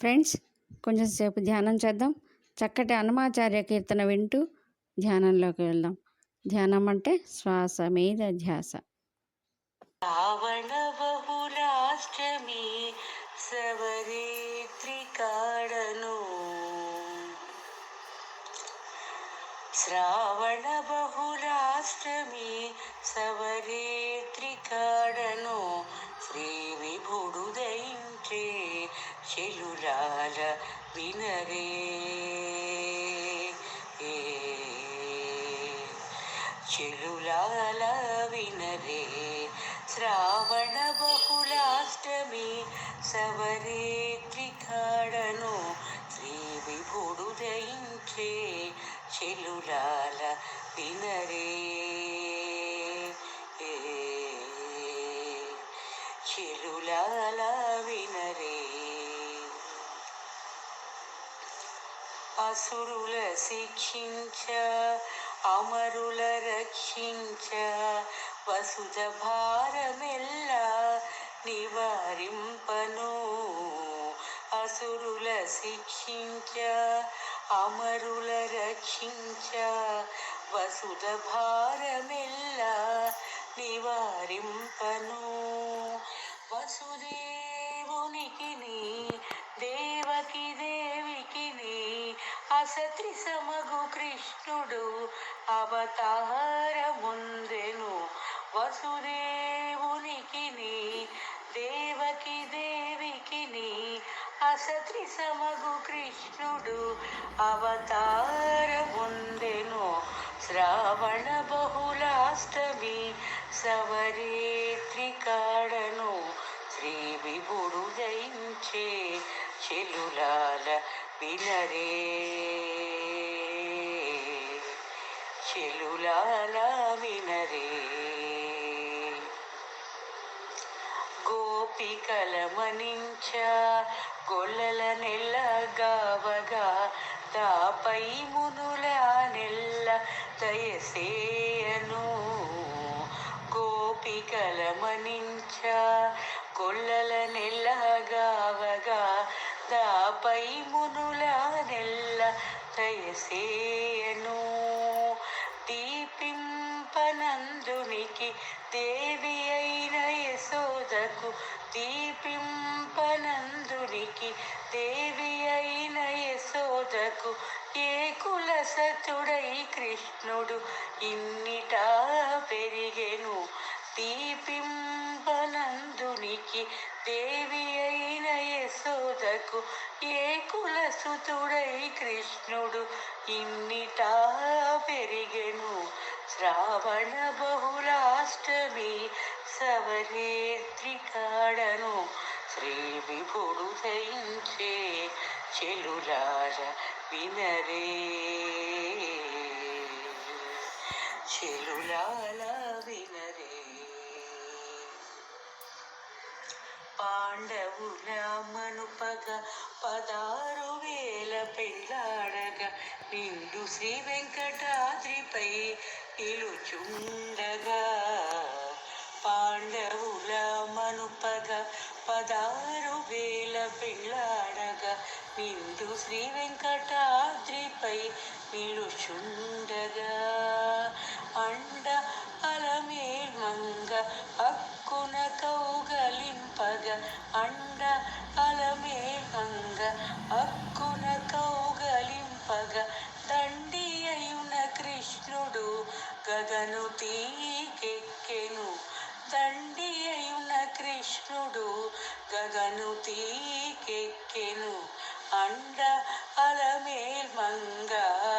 Friends కొంచెం సేపు ధ్యానం చేద్దాం. చక్కటి హనుమాచార్య కీర్తన వింటూ ధ్యానంలోకి వెళ్దాం. ధ్యానం అంటే శ్వాస మీద ధ్యాస. రావణ బహుళాష్టమి సవరేత్రి శ్రావణ బహురాష్టమి సవరేత్రి కాడను శ్రీ విభుడు దయించే చెలులాల వినరే. ఏ. చెలులాల వినరే. శ్రావణ బహుళాష్టమి సవరేత్రి కాడను శ్రీ విభుడు దయించే చెలులాల వినరే. ఏ. చెలులాల వినరే. అసురుల శిక్షించ అమరుల రక్షించ వసుజ భారమెల్ల నివారింపను. అసురుల శిక్షించ అమరుల రక్షించ వసుధ భారమెల్ల నివారింపను. వసుదే సతి సమగు కృష్ణుడు అవతారముందెను. వసుదేవునికి దేవకి దేవికి అసత్రి సమగు కృష్ణుడు అవతారముందెను. శ్రావణ బహుళాష్టమి సవరేత్రి కాడను శ్రీ విభుడు జయించే చెలులా వినరే చెలులాల వినరే. గోపికల మనించ గొల్లల నెల్ల గావగా తాపై మునుల నెల్ల దయసేయను గోపికల మనించ గొల్లల నెల్ల గావగా దాపై మునుల నెల్ల దయసేయను దీపింపనందునికి దేవి అయిన యశోదకు దీపింపనందునికి దేవి అయిన యశోదకు ఏ కులసతుడై కృష్ణుడు ఇన్నిటా పెరిగెను. దీపింపనందునికి దేవి అయిన యశోదకు ఏ కులసుతుడై కృష్ణుడు? ఇన్నిటా పెరిగెను శ్రావణ బహుళాష్టమి సవరేత్రి కాడను శ్రీ విభుడు దయించే చెలులార వినరే. చెలులాల వినరే. పాండవుల మనుపగ పదారు వేల పెళ్ళాడగా నిండు శ్రీ వెంకటాద్రిపై నిలుచుండగా. పాండవుల మనుపగ పదారు వేల పెళ్ళాడగా నిండు శ్రీ వెంకటాద్రిపై నిలుచుండగా. అండ అలమేల్మంగ అక్కున కౌగలింపగ అండ అలమేల్మంగ అక్కున కౌగలింపగ దండి అయున కృష్ణుడు గగను తీకెక్కెను దండి అయున కృష్ణుడు గగను తీకెక్కెను అండ అలమే మంగ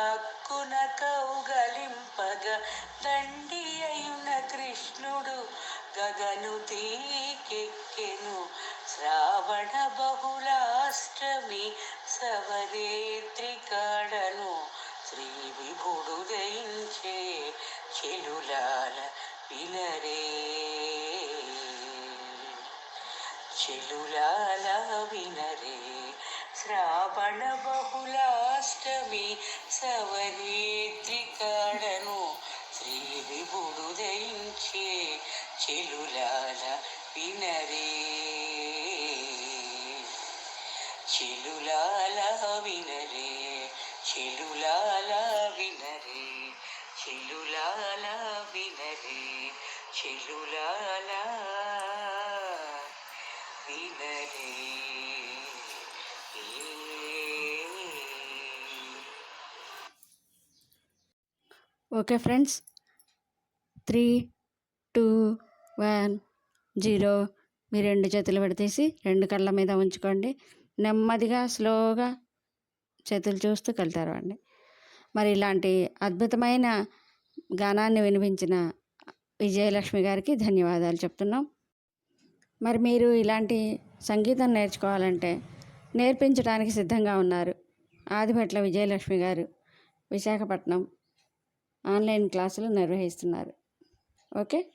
అక్కున కౌగలింపగ దండి గగను తీకెక్కెను. శ్రావణ బహుళాష్టమి సవరేత్రి కాడను శ్రీ విభుడు దయించే చెలులాల వినరే చెలులాల వినరే. శ్రావణ బహుళాష్టమి సవరేత్రి కాడను శ్రీ విభుడు దయించే చెలులాల వినరే. చిలులాల వినరే చిలులాల వినరే చిలులాల వినరే చిలులాల వినరే. Okay friends three two one zero మీ రెండు చేతులు విడతీసి రెండు కళ్ళ మీద ఉంచుకోండి. నెమ్మదిగా స్లోగా చేతులు చూస్తూ కలుతారండి మరి ఇలాంటి అద్భుతమైన గానాన్ని వినిపించిన విజయలక్ష్మి గారికి ధన్యవాదాలు చెప్తున్నాం. మరి మీరు ఇలాంటి సంగీతం నేర్చుకోవాలంటే నేర్పించడానికి సిద్ధంగా ఉన్నారు ఆదిభట్ల విజయలక్ష్మి గారు. విశాఖపట్నం ఆన్లైన్ క్లాసులు నిర్వహిస్తున్నారు. ఓకే?